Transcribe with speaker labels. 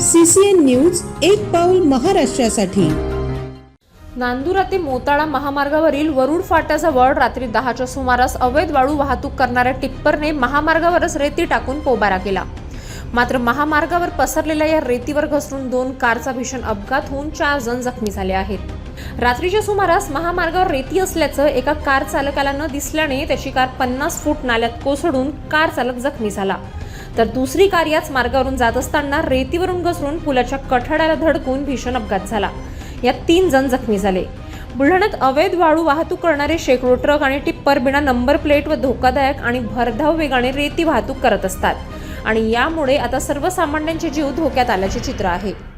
Speaker 1: CCN news एक पाऊल महाराष्ट्रासाठी.
Speaker 2: नांदुरा ते मोताळा महामार्गावरील वरुड फाट्याजवळ रात्री दहाच्या सुमारास अवैध वाळू वाहतूक करणाऱ्या टिप्परने महामार्गावरच रेती टाकून पोबारा केला. मात्र महामार्गावर पसरलेल्या या रेतीवर घसरून दोन कारचा भीषण अपघात होऊन चार जण जखमी झाले आहेत. रात्रीच्या सुमारास महामार्गावर रेती असल्याचं एका कार चालकाला न दिसल्याने त्याची कार पन्नास फूट नाल्यात कोसळून कार चालक जखमी झाला. तर दुसरी कार याच मार्गावरून जात असताना रेतीवरून घसरून पुलाच्या कठड्याला धडकून भीषण अपघात झाला. यात तीन जण जखमी झाले. बुलढाण्यात अवैध वाळू वाहतूक करणारे शेकडो ट्रक आणि टिप्पर बिना नंबर प्लेट व धोकादायक आणि भरधाव वेगाने रेती वाहतूक करत असतात. आणि यामुळे आता सर्वसामान्यांचे जीव धोक्यात आल्याचे चित्र आहे.